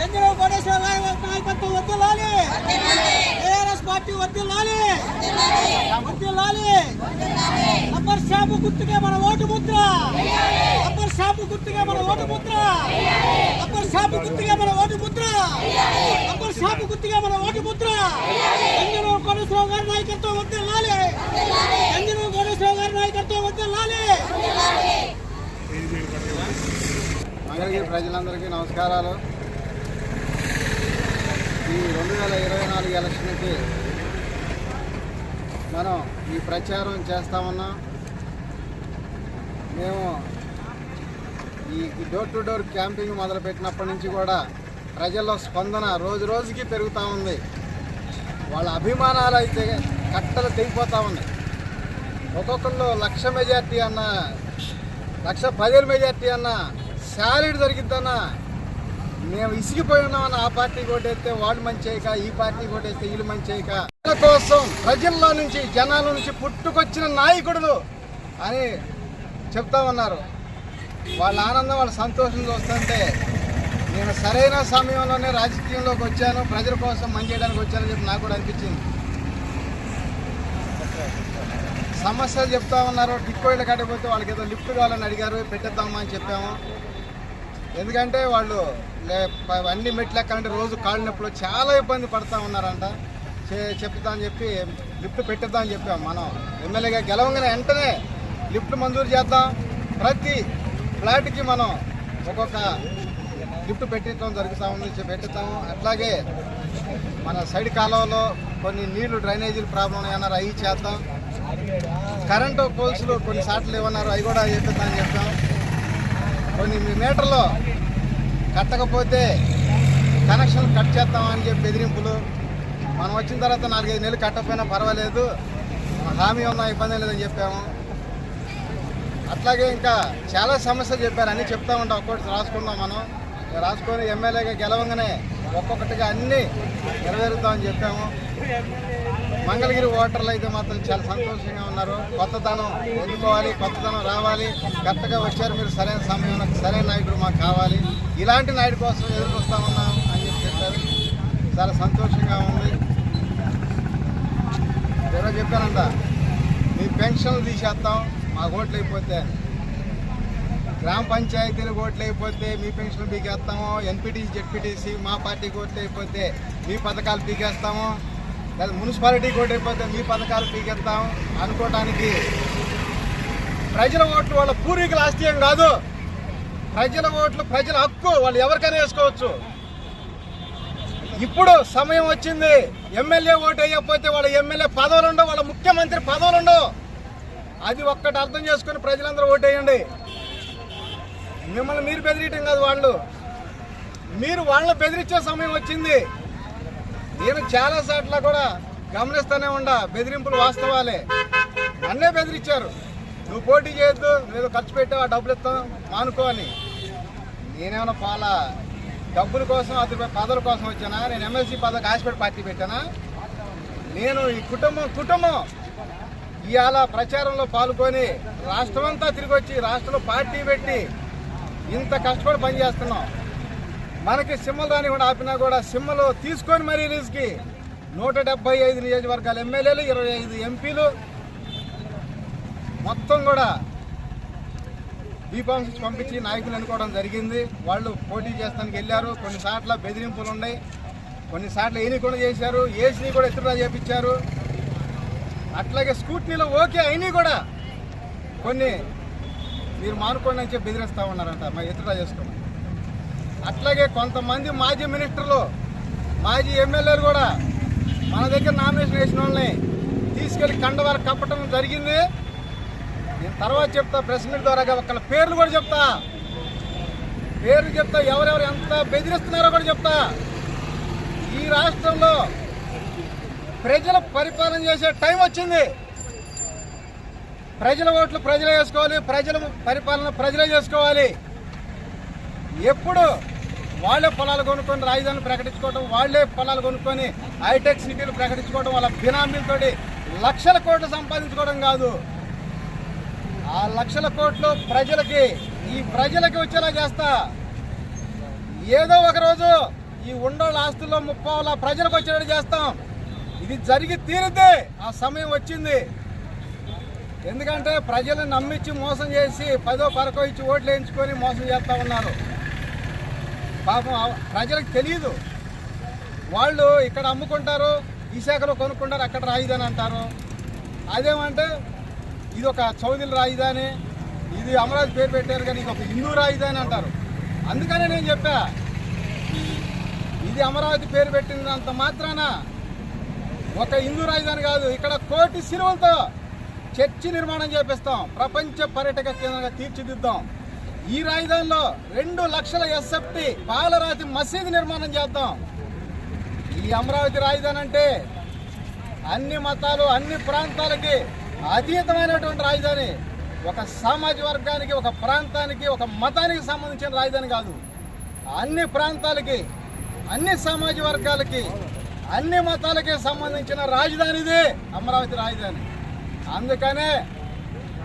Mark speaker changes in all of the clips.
Speaker 1: Chandrababu upper shop గుర్తుగా మన vote Mudra. అబ్బర్ shop గుర్తుగా మన ఓటు ముద్ర అబ్బర్ షాపు గుర్తుగా మన ఓటు ముద్ర. సాపు గుర్తుగా మన ఓటు ముద్ర ఎంజనూరు కోటేశ్వర గారి నాయకత్వం వద్దలాలి ఎంజనూరు కోటేశ్వర గారి నాయకత్వం వద్దలాలి
Speaker 2: మంగళగిరి ప్రజలందరికీ నమస్కారాలు. ఈ రెండు వేల ఇరవై నాలుగు ఎలక్షన్కి మనం ఈ ప్రచారం చేస్తామన్నాం. మేము ఈ డోర్ టు డోర్ క్యాంపింగ్ మొదలుపెట్టినప్పటి నుంచి కూడా ప్రజల్లో స్పందన రోజు రోజుకి పెరుగుతూ ఉంది. వాళ్ళ అభిమానాలు అయితే కట్టలు తెగిపోతూ ఉన్నాయి. ఒక్కొక్కళ్ళు లక్ష మెజార్టీ అన్న లక్ష పదిహేను మెజార్టీ అన్న శాలరీ దొరికిద్దన్న మేము ఇసిగిపోయి ఉన్నామన్న ఆ పార్టీ కొట్టేస్తే వాళ్ళు మంచి చేయక ఈ పార్టీ కొట్టేస్తే వీళ్ళు మంచి చేయక కోసం ప్రజల్లో నుంచి జనాల నుంచి పుట్టుకొచ్చిన నాయకుడు అని చెప్తా ఉన్నారు. వాళ్ళ ఆనందం వాళ్ళ సంతోషం చూస్తుంటే నేను సరైన సమయంలోనే రాజకీయంలోకి వచ్చాను. ప్రజల కోసం మంచి చేయడానికి వచ్చానని చెప్పి నాకు కూడా అనిపించింది. సమస్యలు చెప్తా ఉన్నారు. టిక్కోయిలు కట్టకపోతే వాళ్ళకి ఏదో లిఫ్ట్ కావాలని అడిగారు. పెట్టేద్దామా అని చెప్పాము. ఎందుకంటే వాళ్ళు అన్ని మెట్లు ఎక్కాలంటే రోజు కాళ్ళు చాలా ఇబ్బంది పడతా ఉన్నారంట. చే- చెప్తా అని చెప్పి లిఫ్ట్ పెట్టేద్దాం అని చెప్పాము మనం. ఎమ్మెల్యేగా గెలవంగానే వెంటనే లిఫ్ట్ మంజూరు చేద్దాం. ప్రతి ఫ్లాట్కి మనం ఒక్కొక్క లిఫ్ట్ పెట్టడం జరుగుతూ ఉంది పెట్టుతాము. అట్లాగే మన సైడ్ కాలువలో కొన్ని నీళ్ళు డ్రైనేజీలు ప్రాబ్లం ఏమన్నారు అవి చేద్దాం. కరెంటు పోల్స్లు కొన్ని సార్లు ఇవ్వన్నారు అవి కూడా చెప్పిద్దామని చెప్తాం కొన్ని మీటర్లు కట్టకపోతే కనెక్షన్ కట్ చేస్తామని చెప్పి బెదిరింపులు. మనం వచ్చిన తర్వాత నాలుగైదు నెలలు కట్టకపోయినా పర్వాలేదు. హామీ ఉన్నా ఇబ్బంది లేదని చెప్పాము. అట్లాగే ఇంకా చాలా సమస్యలు చెప్పారు అన్నీ చెప్తా ఉంటాం ఒక్కొక్కటి రాసుకుందాం మనం. రాసుకొని ఎమ్మెల్యేగా గెలవంగానే ఒక్కొక్కటిగా అన్నీ నెరవేరుతామని చెప్పాము. మంగళగిరి ఓటర్లు అయితే మాత్రం చాలా సంతోషంగా ఉన్నారు. కొత్తదనం ఎన్నుకోవాలి కొత్తదనం రావాలి. కరెక్ట్గా వచ్చారు మీరు సరైన సమయంలో సరైన నాయకుడు మాకు కావాలి. ఇలాంటి నాయుడు కోసం ఎదుర్కొస్తామన్నాం ఉన్నాం అని చెప్పి చెప్పారు. చాలా సంతోషంగా ఉంది. ఎవరో చెప్పానంట మీ పెన్షన్లు తీసేస్తాం మా ఓట్లు అయిపోతే గ్రామ పంచాయతీలు ఓట్లు అయిపోతే మీ పెన్షన్లు పీకేస్తాము ఎన్పిటిసి జెడ్పీటీసీ మా పార్టీకి ఓట్లు అయిపోతే మీ పథకాలు పీకేస్తాము లేదా మున్సిపాలిటీకి ఓటు అయిపోతే మీ పథకాలు పీకేస్తాము అనుకోవటానికి ప్రజల ఓట్లు వాళ్ళ పూర్వీకుల ఆస్తి ఏం కాదు. ప్రజల ఓట్లు ప్రజల హక్కు వాళ్ళు ఎవరికైనా వేసుకోవచ్చు. ఇప్పుడు సమయం వచ్చింది. ఎమ్మెల్యే ఓటు వేయకపోతే వాళ్ళ ఎమ్మెల్యే పదవులు ఉండవు వాళ్ళ ముఖ్యమంత్రి పదవులు ఉండవు అది ఒక్కటి అర్థం చేసుకుని ప్రజలందరూ ఓటేయండి మిమ్మల్ని మీరు బెదిరియటం కాదు వాళ్ళు. మీరు వాళ్ళని బెదిరించే సమయం వచ్చింది. నేను చాలా సార్లు కూడా గమనిస్తూనే ఉండా బెదిరింపులు వాస్తవాలే. నన్నే బెదిరించారు. నువ్వు పోటీ చేయొద్దు నువ్వు ఖర్చు పెట్టావు ఆ డబ్బులు ఇస్తాం మానుకో అని. నేనేమన్నా పాల డబ్బుల కోసం అతని పదవుల కోసం వచ్చానా? నేను ఎమ్మెల్సీ పదవికి ఆశపడి పార్టీ పెట్టానా? నేను ఈ కుటుంబం కుటుంబం ఇవాళ ప్రచారంలో పాల్గొని రాష్ట్రం అంతా తిరిగి వచ్చి రాష్ట్రంలో పార్టీ పెట్టి ఇంత కష్టపడి పని చేస్తున్నాం. మనకి సింహలు రాని కూడా ఆపినా కూడా సింహలు తీసుకొని మరీ రిలీజ్కి నూట డెబ్బై ఐదు నియోజకవర్గాల ఎమ్మెల్యేలు ఇరవై ఐదు ఎంపీలు. మొత్తం కూడా దీపాంశ పంపించి నాయకులు ఎన్నుకోవడం జరిగింది. వాళ్ళు పోటీ చేస్తానికి వెళ్ళారు. కొన్నిసార్లు బెదిరింపులు ఉన్నాయి. కొన్నిసార్లు ఏని కూడా చేశారు. ఏసీని కూడా ఎత్తుడా చేపించారు. అట్లాగే స్కూటీలో ఓకే అయినాయి కూడా. కొన్ని మీరు మానుకోండి అని చెప్పి బెదిరిస్తూ ఉన్నారంట మా ఎత్తుడా చేసుకోండి అట్లాగే కొంతమంది మాజీ మినిస్టర్లు మాజీ ఎమ్మెల్యేలు కూడా మన దగ్గర నామినేషన్ వేసిన వాళ్ళని తీసుకెళ్ళి కండవార కప్పటం జరిగింది. నేను తర్వాత చెప్తా ప్రెస్ మీట్ ద్వారా ఒకళ్ళ పేర్లు కూడా చెప్తా. పేర్లు చెప్తా ఎవరెవరు ఎంత బెదిరిస్తున్నారో కూడా చెప్తా. ఈ రాష్ట్రంలో ప్రజల పరిపాలన చేసే టైం వచ్చింది. ప్రజల ఓట్లు ప్రజలే వేసుకోవాలి ప్రజల పరిపాలన ప్రజలే చేసుకోవాలి. ఎప్పుడు వాళ్ళే పొలాలు కొనుక్కొని రాజధానులు ప్రకటించుకోవడం వాళ్ళే పొలాలు కొనుక్కొని హైటెక్ సిటీలు ప్రకటించుకోవడం వాళ్ళ బినామీలతోటి లక్షల కోట్లు సంపాదించుకోవడం కాదు. ఆ లక్షల కోట్లు ప్రజలకి ఈ ప్రజలకి వచ్చేలా చేస్తా. ఏదో ఒకరోజు ఈ ఉండోళ్ళ ఆస్తుల్లో ముప్పావుల ప్రజలకు వచ్చేటట్టు చేస్తాం. ఇది జరిగి తీరితే ఆ సమయం వచ్చింది. ఎందుకంటే ప్రజలను నమ్మించి మోసం చేసి పదో పరకో ఇచ్చి ఓట్లు వేయించుకొని మోసం చేస్తూ ఉన్నారు. పాపం ప్రజలకు తెలియదు వాళ్ళు ఇక్కడ అమ్ముకుంటారు ఈ శాఖలో కొనుక్కుంటారు అక్కడ రాయిదని అంటారు. అదేమంటే ఇది ఒక చౌదరి రాయిదాని ఇది అమరావతి పేరు పెట్టారు కానీ ఇది ఒక హిందూ రాయిదాని అంటారు. అందుకనే నేను చెప్పా ఇది అమరావతి పేరు పెట్టినంత మాత్రాన ఒక హిందూ రాజధాని కాదు ఇక్కడ కోటి సిరువలతో చర్చి నిర్మాణం చేపిస్తాం. ప్రపంచ పర్యటక కేంద్రంగా తీర్చిదిద్దాం. ఈ రాజధానిలో రెండు లక్షల ఎస్ఎఫ్టి పాలరాతి మసీదు నిర్మాణం చేద్దాం. ఈ అమరావతి రాజధాని అంటే అన్ని మతాలు అన్ని ప్రాంతాలకి అతీతమైనటువంటి రాజధాని. ఒక సామాజిక వర్గానికి ఒక ప్రాంతానికి ఒక మతానికి సంబంధించిన రాజధాని కాదు. అన్ని ప్రాంతాలకి అన్ని సామాజిక వర్గాలకి అన్ని మతాలకి సంబంధించిన రాజధానిదే అమరావతి రాజధాని. అందుకనే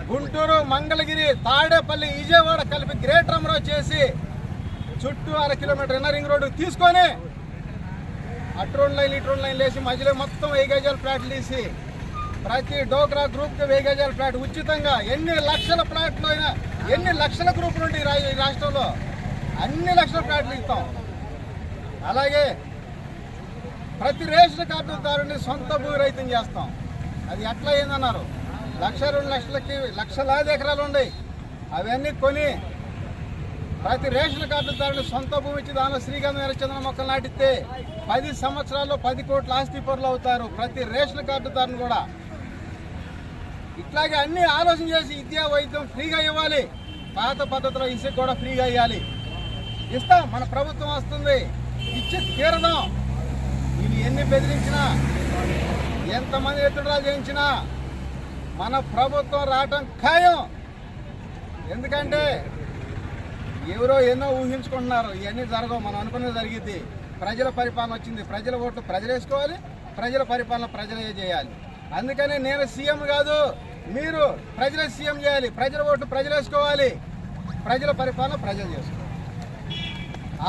Speaker 2: గుంటూరు మంగళగిరి తాడేపల్లి విజయవాడ కలిపి గ్రేటర్ అమరావతి చేసి చుట్టూ అర కిలోమీటర్ ఇన్నరింగ్ రోడ్డు తీసుకొని అటు రోడ్ లైన్ ఇటు రోడ్ లైన్ లేచి మధ్యలో మొత్తం వెయ్యి గజాల ప్లాట్లు తీసి ప్రతి డోక్రా గ్రూప్కి వెయ్యి గజాల ప్లాట్ ఉచితంగా ఎన్ని లక్షల ప్లాట్లు అయినా ఎన్ని లక్షల గ్రూపులు ఉంటాయి ఈ రా- ఈ రాష్ట్రంలో? అన్ని లక్షల ప్లాట్లు ఇస్తాం. అలాగే ప్రతి రేషన్ కార్డుదారుని సొంత భూ రైతుని చేస్తాం. అది ఎట్లా అయిందన్నారు? లక్ష రెండు లక్షలకి లక్షలాది ఎకరాలు ఉన్నాయి. అవన్నీ కొని ప్రతి రేషన్ కార్డుదారుని సొంత భూమి ఇచ్చి దానిలో శ్రీగంధం ఎర్రచందన మొక్కలు నాటిస్తే పది సంవత్సరాల్లో పది కోట్ల ఆస్తి పరులు అవుతారు ప్రతి రేషన్ కార్డుదారుని కూడా. ఇట్లాగే అన్ని ఆలోచన చేసి విద్యా వైద్యం ఫ్రీగా ఇవ్వాలి. పాత పద్ధతిలో ఇసుక కూడా ఫ్రీగా ఇవ్వాలి ఇస్తాం మన ప్రభుత్వం వస్తుంది. ఇచ్చి తీరదాం. ఇవి ఎన్ని బెదిరించినా ఎంతమంది ఎత్తుడులా చేయించినా మన ప్రభుత్వం రావటం ఖాయం. ఎందుకంటే ఎవరో ఎన్నో ఊహించుకుంటున్నారు ఇవన్నీ జరగవు మనం అనుకున్నది జరిగింది ప్రజల పరిపాలన వచ్చింది ప్రజల ఓట్లు ప్రజలు వేసుకోవాలి ప్రజల పరిపాలన ప్రజలే చేయాలి. అందుకనే నేను సీఎం కాదు మీరు ప్రజలే సీఎం చేయాలి ప్రజల ఓట్లు ప్రజలు వేసుకోవాలి ప్రజల పరిపాలన ప్రజలు చేసుకోవాలి.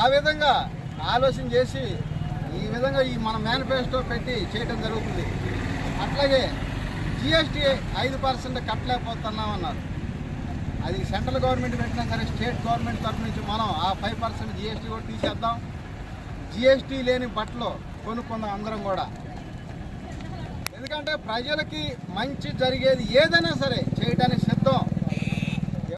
Speaker 2: ఆ విధంగా ఆలోచన చేసి ఈ విధంగా ఈ మన మేనిఫెస్టో పెట్టి చేయడం జరుగుతుంది. అట్లాగే జిఎస్టీ ఐదు పర్సెంట్ కట్టలేకపోతున్నామన్నారు. అది సెంట్రల్ గవర్నమెంట్ పెట్టినా సరే స్టేట్ గవర్నమెంట్ తరఫు నుంచి మనం ఆ ఫైవ్ పర్సెంట్ జిఎస్టీ కూడా తీసేద్దాం. జిఎస్టీ లేని బట్టలు కొనుక్కుందాం అందరం కూడా. ఎందుకంటే ప్రజలకి మంచి జరిగేది ఏదైనా సరే